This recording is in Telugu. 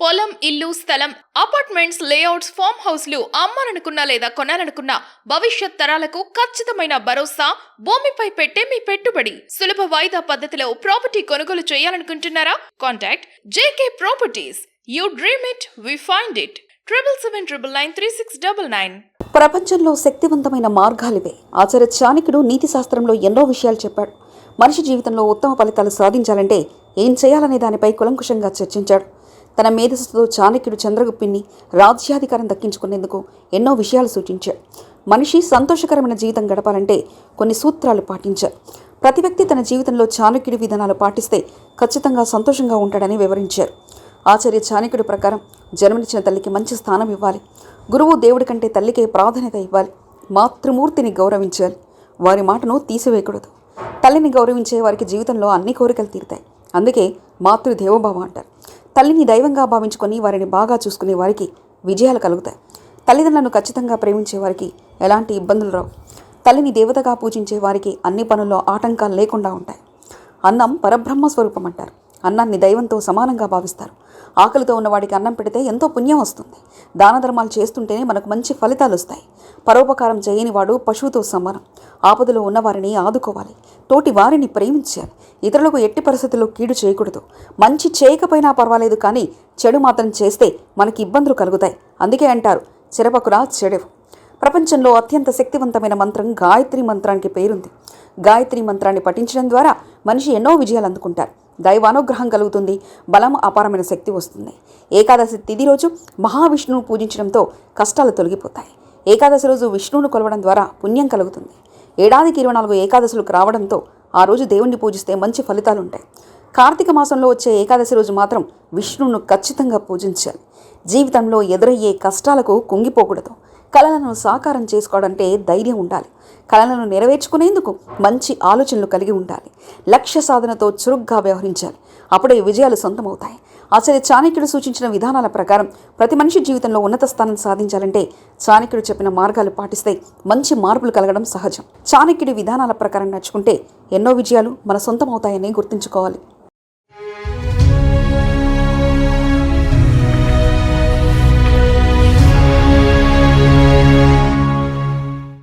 పొలం ఇల్లు స్థలం అపార్ట్మెంట్స్ లేఅవుట్స్ ఫామ్ హౌస్లు అమ్మాలనుకున్నా లేదా కొనాలనుకున్నా భవిష్యత్ తరాలకు ఖచ్చితమైన భరోసా భూమిపై పెట్టే మీ పెట్టుబడి. సులభ వాయిదా పద్ధతిలో ప్రాపర్టీ కొనుగోలు చేయాలనుకుంటున్నారా? Contact JK properties. You dream it we find it. Triple seven triple nine three six double nine. ప్రపంచంలో శక్తివంతమైన మార్గాలివే ఆచార్య చాణక్యుడు నీతి శాస్త్రంలో ఎన్నో విషయాలు చెప్పాడు. మనిషి జీవితంలో ఉత్తమ ఫలితాలు సాధించాలంటే ఏం చేయాలనే దానిపై కులంకుశంగా చర్చించాడు. తన మేధస్సుతో చాణక్యుడు చంద్రగుప్తుని రాజ్యాధికారం దక్కించుకునేందుకు ఎన్నో విషయాలు సూచించాడు. మనిషి సంతోషకరమైన జీవితం గడపాలంటే కొన్ని సూత్రాలు పాటించారు. ప్రతి వ్యక్తి తన జీవితంలో చాణక్యుడి విధానాలు పాటిస్తే ఖచ్చితంగా సంతోషంగా ఉంటాడని వివరించారు. ఆచార్య చాణక్యుడి ప్రకారం జన్మనిచ్చిన తల్లికి మంచి స్థానం ఇవ్వాలి. గురువు దేవుడి కంటే తల్లికే ప్రాధాన్యత ఇవ్వాలి. మాతృమూర్తిని గౌరవించాలి. వారి మాటను తీసివేయకూడదు. తల్లిని గౌరవించే వారికి జీవితంలో అన్ని కోరికలు తీరుతాయి. అందుకే మాతృదేవోభవ అంటారు. తల్లిని దైవంగా భావించుకొని వారిని బాగా చూసుకునే వారికి విజయాలు కలుగుతాయి. తల్లిదండ్రులను ఖచ్చితంగా ప్రేమించే వారికి ఎలాంటి ఇబ్బందులు రావు. తల్లిని దేవతగా పూజించే వారికి అన్ని పనుల్లో ఆటంకాలు లేకుండా ఉంటాయి. అన్నం పరబ్రహ్మ స్వరూపం అంటారు. అన్నాన్ని దైవంతో సమానంగా భావిస్తారు. ఆకలితో ఉన్నవాడికి అన్నం పెడితే ఎంతో పుణ్యం వస్తుంది. దాన ధర్మాలు చేస్తుంటేనే మనకు మంచి ఫలితాలు వస్తాయి. పరోపకారం చేయని వాడు పశువుతో సమానం ఆపదలో ఉన్నవారిని ఆదుకోవాలి. తోటి వారిని ప్రేమించాలి. ఇతరులకు ఎట్టి పరిస్థితుల్లో కీడు చేయకూడదు. మంచి చేయకపోయినా పర్వాలేదు కానీ చెడు మాత్రం చేస్తే మనకి ఇబ్బందులు కలుగుతాయి. అందుకే అంటారు చెరపకురా చెడెవు. ప్రపంచంలో అత్యంత శక్తివంతమైన మంత్రం గాయత్రి మంత్రానికి పేరుంది. గాయత్రి మంత్రాన్ని పఠించడం ద్వారా మనిషి ఎన్నో విజయాలు అందుకుంటారు. దైవానుగ్రహం కలుగుతుంది బలం అపారమైన శక్తి వస్తుంది. ఏకాదశి తిథి రోజు మహావిష్ణువును పూజించడంతో కష్టాలు తొలగిపోతాయి. ఏకాదశి రోజు విష్ణువును కొలవడం ద్వారా పుణ్యం కలుగుతుంది. ఏడాదికి ఇరవై నాలుగు ఏకాదశులకు రావడంతో ఆ రోజు దేవుణ్ణి పూజిస్తే మంచి ఫలితాలు ఉంటాయి కార్తీక మాసంలో వచ్చే ఏకాదశి రోజు మాత్రం విష్ణువును ఖచ్చితంగా పూజించాలి. జీవితంలో ఎదురయ్యే కష్టాలకు కుంగిపోకూడదు. కళలను సాకారం చేసుకోవడంటే ధైర్యం ఉండాలి. కళలను నెరవేర్చుకునేందుకు మంచి ఆలోచనలు కలిగి ఉండాలి. లక్ష్య సాధనతో చురుగ్గా వ్యవహరించాలి. అప్పుడే విజయాలు సొంతమవుతాయి. ఆచార్య చాణక్యుడు సూచించిన విధానాల ప్రకారం ప్రతి మనిషి జీవితంలో ఉన్నత స్థానం సాధించాలంటే చాణక్యుడు చెప్పిన మార్గాలు పాటిస్తే మంచి మార్పులు కలగడం సహజం. చాణక్యుడి విధానాల ప్రకారం నడుచుకుంటే ఎన్నో విజయాలు మన సొంతమవుతాయని గుర్తుంచుకోవాలి.